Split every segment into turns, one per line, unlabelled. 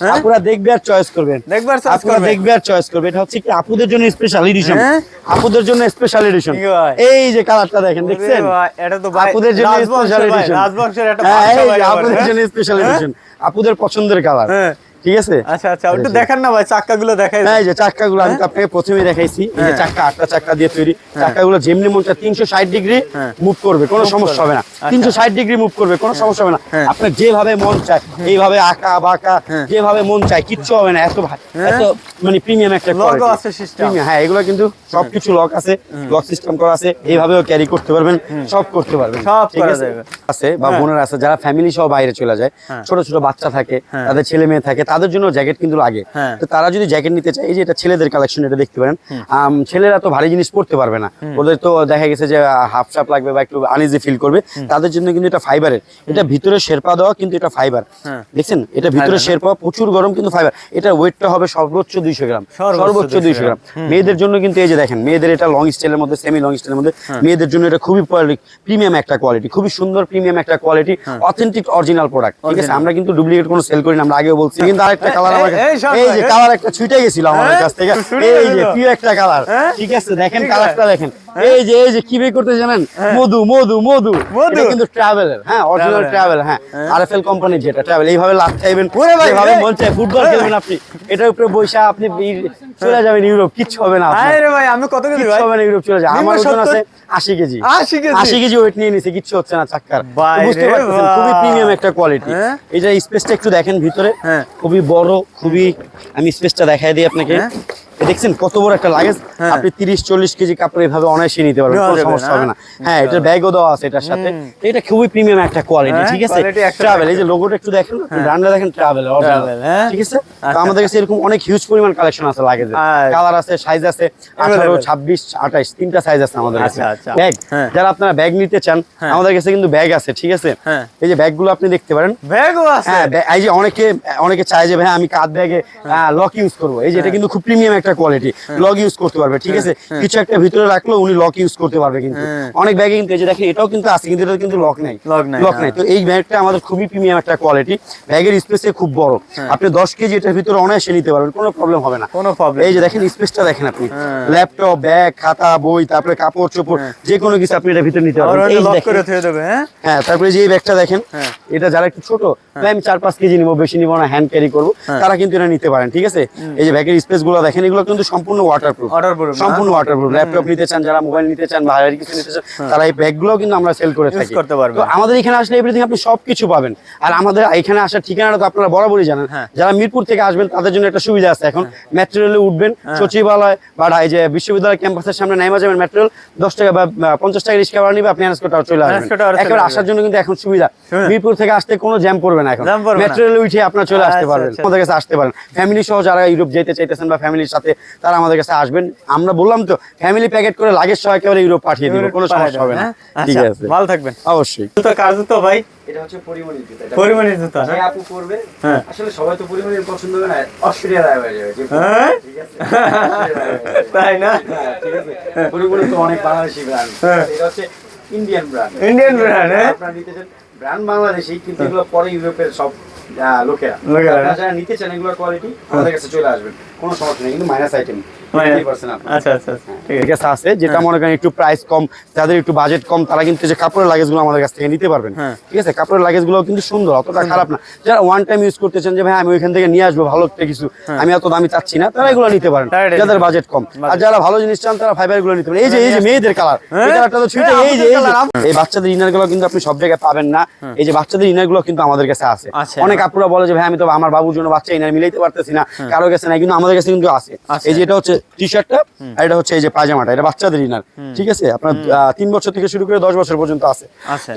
হ্যাঁ?
আপুরা দেখবে আর চয়েস করবেন
দেখবে আর choice
আপুরা দেখবে আর চয়েস করবে এটা হচ্ছে কি আপুদের জন্য স্পেশাল এডিশন
হ্যাঁ?
আপুদের জন্য স্পেশাল এডিশন এই যে কালারটা দেখেন দেখছেন
এটা তো
আপুদের জন্য স্পেশাল এডিশন
রাজবংশের একটা
হ্যাঁ আপুদের? জন্য স্পেশাল? এডিশন আপুদের পছন্দের কালার
হ্যাঁ।
ঠিক আছে
আচ্ছা আচ্ছা একটু দেখান না ভাই চাক্কাগুলো দেখাই
হ্যাঁ এই যে চাক্কাগুলো আমি আপনাকে প্রথমেই দেখাইছি এই যে
হ্যাঁ।
চাক্কা আটটা চাক্কা দিয়ে তৈরি চাক্কাগুলো যেমনি মন তিনশো ষাট ডিগ্রি
হ্যাঁ।
মুভ করবে কোনো সমস্যা হবে না
আচ্ছা।
তিনশো ষাট ডিগ্রি মুভ করবে কোনো সমস্যা হবে না
হ্যাঁ।
আপনার যেভাবে মন চায় এইভাবে আঁকা বাঁকা
হ্যাঁ।
যেভাবে মন চায় কিচ্ছু হবে না এত
হ্যাঁ।
এত মানে প্রিমিয়াম একটা quality।
আছে।
Premium, হ্যাঁ এগুলো কিন্তু সবকিছু লক আছে লক সিস্টেম করা আছে এইভাবেও ক্যারি করতে পারবেন সব করতে পারবেন
সব করা
আছে?
যাবে।
আছে বা
হ্যাঁ।
বোনেরা আছে যারা ফ্যামিলি সহ বাইরে চলে যায়
হ্যাঁ।
ছোট ছোট বাচ্চা থাকে
হ্যাঁ।
তাদের ছেলে মেয়ে থাকে তাদের জন্য জ্যাকেট কিন্তু লাগে।
হ্যাঁ।
তো তারা যদি জ্যাকেট নিতে চায় এই যে এটা ছেলেদের কালেকশন এটা দেখতে পারেন। ছেলেরা তো ভারী জিনিস পড়তে পারবে না। ওদের তো দেখা গেছে যে হাফ শাপ লাগবে বা একটু আনইজি ফিল করবে। তাদের জন্য কিন্তু এটা ফাইবারের এটা ভিতরে শেরপা দেওয়া কিন্তু এটা ফাইবার
হ্যাঁ।
দেখছেন? এটা ভিতরে শেরপা প্রচুর গরম কিন্তু ফাইবার এটা ওয়েটটা হবে সর্বোচ্চ দুইশো গ্রাম।
সর্বোচ্চ
সর্বোচ্চ
200
দুইশো গ্রাম। মেয়েদের জন্য কিন্তু এই যে দেখেন মেয়েদের এটা লং স্টাইলের মধ্যে সেমি লং স্টাইলের মধ্যে।
হ্যাঁ।
মেয়েদের জন্য এটা খুবই প্রিমিয়াম একটা কোয়ালিটি খুবই সুন্দর প্রিমিয়াম একটা কোয়ালিটি অথেন্টিক অরিজিনাল প্রোডাক্ট ঠিক আছে। আমরা কিন্তু ডুপ্লিকেট কোনো সেল করি না আমরা আগেও বলছি কিন্তু আরেকটা কালার আমার
এই,
যে। কালার একটা ছুটে গেছিল আমাদের
হ্যাঁ?
কাছ থেকে এই যে? প্রিয় একটা কালার
হ্যাঁ?
ঠিক আছে দেখেন কালারটা দেখেন এই যে এই যে কি বের করতে জানেন? মধু মধু মধু।
মধু?
কিন্তু ট্রাভেলের হ্যাঁ অরিজিনাল ট্রাভেল হ্যাঁ। আরএফএল কোম্পানি যেটা ট্রাভেল এইভাবে লাভ চাইবেন
ওরে ভাই,
যেভাবে মন চায় ফুটবল খেলবেন আপনি এটার উপরে বসে আপনি চলে যাবেন ইউরোপ কিচ্ছু হবে না
আরে রে ভাই আমি কত কেজি ভাই?
হবে না ইউরোপ চলে
নিম্ন
আমার ওজন আছে আশি কেজি।
80 কেজি?
আশি কেজি ওয়েট নিয়ে নিছে কিচ্ছু হচ্ছে না চাক্কার। বুঝতে
রে
পারতেছেন খুবই প্রিমিয়াম একটা কোয়ালিটি
হ্যাঁ?
এই যে স্পেসটা একটু দেখেন ভিতরে
হ্যাঁ।
খুবই বড় খুবই আমি স্পেসটা দেখাই দিই আপনাকে।
হ্যাঁ।
দেখছেন কত বড় একটা লাগেজ
হ্যাঁ।
আপনি তিরিশ চল্লিশ কেজি কাপড় এভাবে অনায়াসে নিতে পারবেন কোনো সমস্যা হবে না। হ্যাঁ এটার ব্যাগও দেওয়া আছে এটার সাথে। এটা খুবই প্রিমিয়াম একটা কোয়ালিটি
হ্যাঁ,
ঠিক আছে? ট্রাভেল এই যে লোগোটা একটু দেখেন ব্র্যান্ডটা দেখেন ট্রাভেল
হ্যাঁ।
ঠিক আছে? তো
আচ্ছা।
আমাদের কাছে এরকম অনেক হিউজ পরিমাণ কালেকশন আছে
আচ্ছা।
কালার আছে সাইজ আছে আঠারো ছাব্বিশ আঠাইশ তিনটা সাইজ আছে আমাদের কাছে।
আচ্ছা, আচ্ছা।
ব্যাগ
হ্যাঁ।
যারা আপনারা ব্যাগ নিতে চান
হ্যাঁ।
আমাদের কাছে কিন্তু ব্যাগ আছে ঠিক আছে?
হ্যাঁ।
এই যে ব্যাগগুলো আপনি দেখতে পারেন।
ব্যাগও আছে।
হ্যাঁ এই যে অনেকে অনেকে চায় যে ভাই আমি কাঁধ ব্যাগে লক ইউজ করব। এই যে
হ্যাঁ।
এটা কিন্তু খুব প্রিমিয়াম একটা কোয়ালিটি লক ইউজ করতে পারবে ঠিক আছে? কিছু একটা ভিতরে রাখল উনি লক ইউজ করতে পারবে কিন্তু।
হ্যাঁ।
অনেক ব্যাগে কিন্তু এই যে দেখেন এটাও কিন্তু আছে কিন্তু এটা কিন্তু লক নেই। লক
হ্যাঁ।
নাই। তো এই ব্যাগটা আমাদের খুবই প্রিমিয়াম একটা কোয়ালিটি ব্যাগের স্পেসে খুব বড়।
হ্যাঁ।
আপনি দশ কেজি এটার ভিতরে অনায়াসে নিতে পারবেন কোনো প্রবলেম হবে না।
কোনো problem
এই যে দেখেন স্পেসটা দেখেন আপনি।
হ্যাঁ।
ল্যাপটপ ব্যাগ খাতা বই তারপরে কাপড় চোপড় যে কোনো কিছু আপনি এটার ভিতরে নিতে পারবেন। এই
লক করে থুয়ে দেবে হ্যাঁ?
হ্যাঁ তারপরে যে এই ব্যাগটা দেখেন
হ্যাঁ।
এটা যারা একটু ছোট আমি চার পাঁচ কেজি নিবো বেশি নিবো না হ্যান্ড ক্যারি করব।
হ্যাঁ।
তারা কিন্তু এটা নিতে পারেন ঠিক আছে? এই যে ব্যাগের স্পেসগুলো দেখেন এগুলো কিন্তু সম্পূর্ণ ওয়াটারপ্রুফ
না?
সম্পূর্ণ ওয়াটারপ্রুফ ল্যাপটপ নিতে চান যারা মোবাইল নিতে চান বা হাজার কিছু নিতে চান তারা এই ব্যাগগুলো কিন্তু আমরা সেল করে
হ্যাঁ।
থাকি।
করতে পারবে।
তো আমাদের এখানে আসলে এভরিথিং আপনি সবকিছু পাবেন। আর আমাদের এখানে আসার ঠিকানাটা তো আপনারা বরাবরই জানেন।
হ্যাঁ।
যারা মিরপুর থেকে আসবেন তাদের জন্য একটা সুবিধা আছে। এখন মেট্রো রেলে উঠবেন সচিবালয় বা এই যে বিশ্ববিদ্যালয় ক্যাম্পাসের সামনে নাইমা যাবেন মেট্রো রেল দশ টাকা বা পঞ্চাশ টাকা রিক্সা ভাড়া নিবে আপনি টাওয়ার চলে আসবেন। একেবারে আসার জন্য কিন্তু এখন সুবিধা। মিরপুর থেকে আসতে কোনো জ্যাম পড়বে না এখন।
না।
উঠে আপনার চলে আসতে
আচ্ছা,
পারবেন।
আচ্ছা।
আমাদের কাছে আসতে পারেন। ফ্যামিলি সহ যারা ইউরোপ যেতে চাইতেছেন বা ফ্যামিলির সাথে তারা আমাদের কাছে আসবেন আমরা বললাম তো ফ্যামিলি প্যাকেট করে লাগেজ সহ একেবারে ইউরোপ পাঠিয়ে দিব কোনো সমস্যা হবে না ঠিক
আচ্ছা,
আছে
ভালো থাকবেন
অবশ্যই
জুতো কার জুতো ভাই
এটা হচ্ছে পরিমণির জুতা
পরিমাণের জুতো হ্যাঁ?
আপু করবে
হ্যাঁ।
আসলে সবাই তো পরিমণির পছন্দ করে না অস্ট্রেলিয়া রায় হয়ে যাবে
হ্যাঁ?
ঠিক আছে অস্ট্রেলিয়া রায় হয়ে যাবে।
তাই না
হ্যাঁ, ঠিক আছে পরিমণি তো অনেক বাংলাদেশি ব্র্যান্ড
হ্যাঁ।
এটা হচ্ছে ইন্ডিয়ান ব্র্যান্ড
হ্যাঁ?
আপনারা নিতে চান ব্র্যান্ড বাংলাদেশি কিন্তু এগুলো পরে ইউরোপের সব লোকেরা।
লোকেরা,
যারা নিতে চান এগুলোর কোয়ালিটি আমাদের কাছে চলে আসবেন। কোনো সমস্যা নেই কিন্তু মাইনাস আইটেম
আচ্ছা আচ্ছা আচ্ছা, ঠিক
ঠিক
আছে।
আছে আছে যেটা মনে করেন একটু প্রাইস কম যাদের একটু বাজেট কম তারা কিন্তু যে কাপড়ের লাগেজ আমাদের কাছ থেকে নিতে পারবেন।
হ্যাঁ।
ঠিক আছে? কাপড়ের লাগেজ কিন্তু সুন্দর অতটা খারাপ না। যারা ওয়ান টাইম ইউজ করতে চান যে ভাই আমি ওইখান থেকে নিয়ে আসব ভালো একটা কিছু আমি দামি চাচ্ছি না তারা এগুলো নিতে পারেন যাদের বাজেট কম। আর যারা ভালো জিনিস চান তারা ফাইবারগুলো নিতে পারেন। এই যে এই যে মেয়েদের কালার
হ্যাঁ?
এই কালারটা তো ছুটে
হ্যাঁ,
এই যে এই বাচ্চাদের ইনারগুলো কিন্তু আপনি সব জায়গায় পাবেন না। এই যে বাচ্চাদের ইনারগুলো কিন্তু আমাদের কাছে আছে। অনেক আপুরা বলে যে ভাই আমি তো আমার বাবুর জন্য বাচ্চা ইনার মিলাইতে পারতেছি না। কারও কাছে নাই কিন্তু আমাদের কাছে কিন্তু আছে। এই যে এটা হচ্ছে টি শার্টটা আর এটা হচ্ছে এই যে পায়জামাটা এটা বাচ্চাদের ইনার ঠিক আছে? আপনার তিন বছর থেকে শুরু করে দশ বছর পর্যন্ত আছে।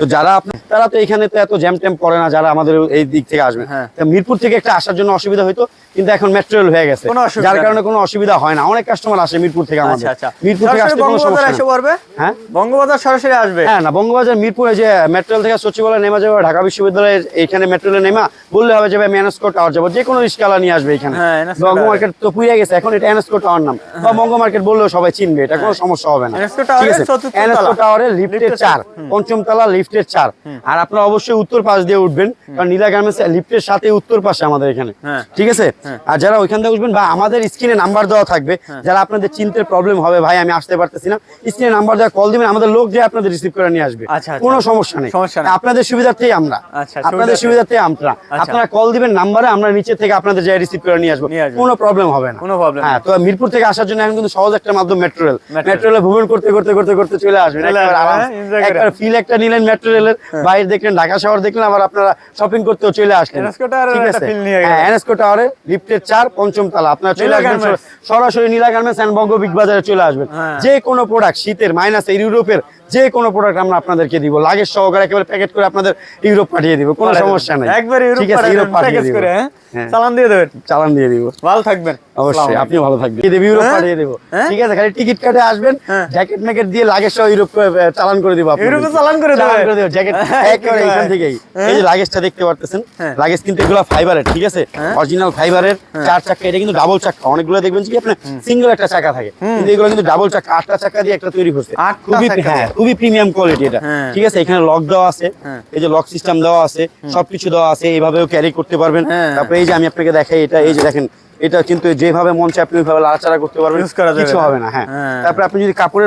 তো যারা আপনি তারা তো এখানে তো এত জ্যাম ট্যাম করে না যারা আমাদের এই দিক থেকে আসবে।
হ্যাঁ।
মিরপুর থেকে একটা আসার জন্য অসুবিধা হইতো কিন্তু এখন মেট্রো রেল হয়ে গেছে। যার কারণে কোনো অসুবিধা হয় না। অনেক কাস্টমার আসে মিরপুর থেকে আমাদের।
আচ্ছা আচ্ছা।
মিরপুর থেকে আসতে কোনো সমস্যা। হ্যাঁ।
বঙ্গবাজার সরাসরি আসবে?
হ্যাঁ না বঙ্গবাজার মিরপুরে যে মেট্রো রেল থেকে সচিবালয় নেমা যাব ঢাকা বিশ্ববিদ্যালয়ের এখানে মেট্রো রেলে নেমা বললে হবে যে ভাই আমি টাওয়ার যাব। যে কোনো রিস্কালা নিয়ে আসবে এখানে।
হ্যাঁ,
বঙ্গ মার্কেট তো পুড়ে গেছে এখন এটা এনএসকো টাওয়ার নাম। বা বঙ্গ মার্কেট বললেও সবাই চিনবে এটা কোনো সমস্যা হবে না।
এনএসকো
ঠিক
টাওয়ারের
আছে?
চতুর্থ
টাওয়ারের লিফটের চার পঞ্চম তলা লিফটের চার। আর আপনারা অবশ্যই উত্তর পাশ দিয়ে উঠবেন কারণ নীলা গার্মেন্টস লিফটের সাথে উত্তর পাশে আমাদের এখানে।
হ্যাঁ।
ঠিক আছে? আর যারা ওইখান থেকে উঠবেন বা আমাদের স্ক্রিনে নাম্বার দেওয়া থাকবে
হ্যাঁ।
যারা আপনাদের চিনতে প্রবলেম হবে ভাই আমি আসতে পারতেছি না। স্ক্রিনে নাম্বার দেওয়া কল দিবেন আমাদের লোক যে আপনাদের রিসিভ করে নিয়ে আসবে।
আচ্ছা, আচ্ছা।
কোনো সমস্যা নেই।
সমস্যা নেই।
আপনাদের সুবিধার্থেই আমরা।
আচ্ছা,
আপনাদের
সুবিধার্থে।
আমরা।
আচ্ছা।
আপনারা কল দিবেন নাম্বারে আমরা নিচে থেকে আপনাদের যাই রিসিভ করে নিয়ে আসব। কোনো প্রবলেম হবে না।
কোনো problem
হ্যাঁ তো মিরপুর থেকে আসার জন্য এখন কিন্তু সহজ একটা মাধ্যম মেট্রো রেল মেট্রো রেলে ভ্রমণ করতে করতে করতে করতে চলে আসবেন। একবার আরাম
হ্যাঁ,
ফিল একটা নিলেন মেট্রো রেলের বাইরে দেখলেন ঢাকা শহর দেখলেন আবার আপনারা শপিং করতেও চলে আসলেন। ঠিক আছে। হ্যাঁ এনএসকো টাওয়ারে লিফটের চার পঞ্চম তলা। আপনারা চলে আসবেন সরাসরি Nila garments and Banga big বাজারে চলে আসবেন।
হ্যাঁ।
যে কোনো প্রোডাক্ট শীতের মাইনাস ইউরোপের যে কোনো প্রোডাক্ট আমরা আপনাদেরকে দিব লাগেজ সহকারে একেবারে প্যাকেট করে আপনাদের ইউরোপ পাঠিয়ে দিব কোনো সমস্যা নেই
একবার ইউরোপ
ঠিক আছে ইউরোপ পাঠিয়ে
প্যাকেজ
দিব
করে হ্যাঁ
হ্যাঁ।
চালান দিয়ে দেবেন
চালান দিয়ে দিব
ভালো থাকবেন
অবশ্যই আপনি ভালো থাকবেন ইউরোপ
হ্যাঁ?
পাঠিয়ে দেবো? ঠিক আছে খালি টিকিট কাটে আসবেন। জ্যাকেট ম্যাকেট দিয়ে লাগেজ সহ ইউরোপ চালান করে দিব আপনাদের।
ইউরোপে চালান করে দেবে?
জ্যাকেট একেবারে এখান? থেকেই। এই যে লাগেজটা দেখতে পারতেছেন। লাগেজ কিন্তু এগুলো ফাইবারের ঠিক আছে। অরিজিনাল ফাইবারের চার চাকা এটা কিন্তু ডাবল চাকা অনেকগুলো দেখবেন যে কি আপনার সিঙ্গেল একটা চাকা থাকে কিন্তু এগুলো কিন্তু ডাবল চাকা আটটা চাকা দিয়ে একটা তৈরি করছে খুবই হ্যাঁ? খুবই প্রিমিয়াম কোয়ালিটি এটা
হ্যাঁ।
ঠিক আছে এখানে লক দেওয়া আছে
হ্যাঁ।
এই যে লক সিস্টেম দেওয়া আছে সবকিছু দেওয়া আছে এইভাবেও ক্যারি করতে পারবেন
হ্যাঁ।
তারপরে এই যে আমি আপনাকে দেখাই এটা এই যে দেখেন এটা কিন্তু যেভাবে মন চায় আপনি ওইভাবে লাড়াচাড়া করতে পারবেন কিছু হবে না
হ্যাঁ।
তারপরে আপনি যদি কাপড়ের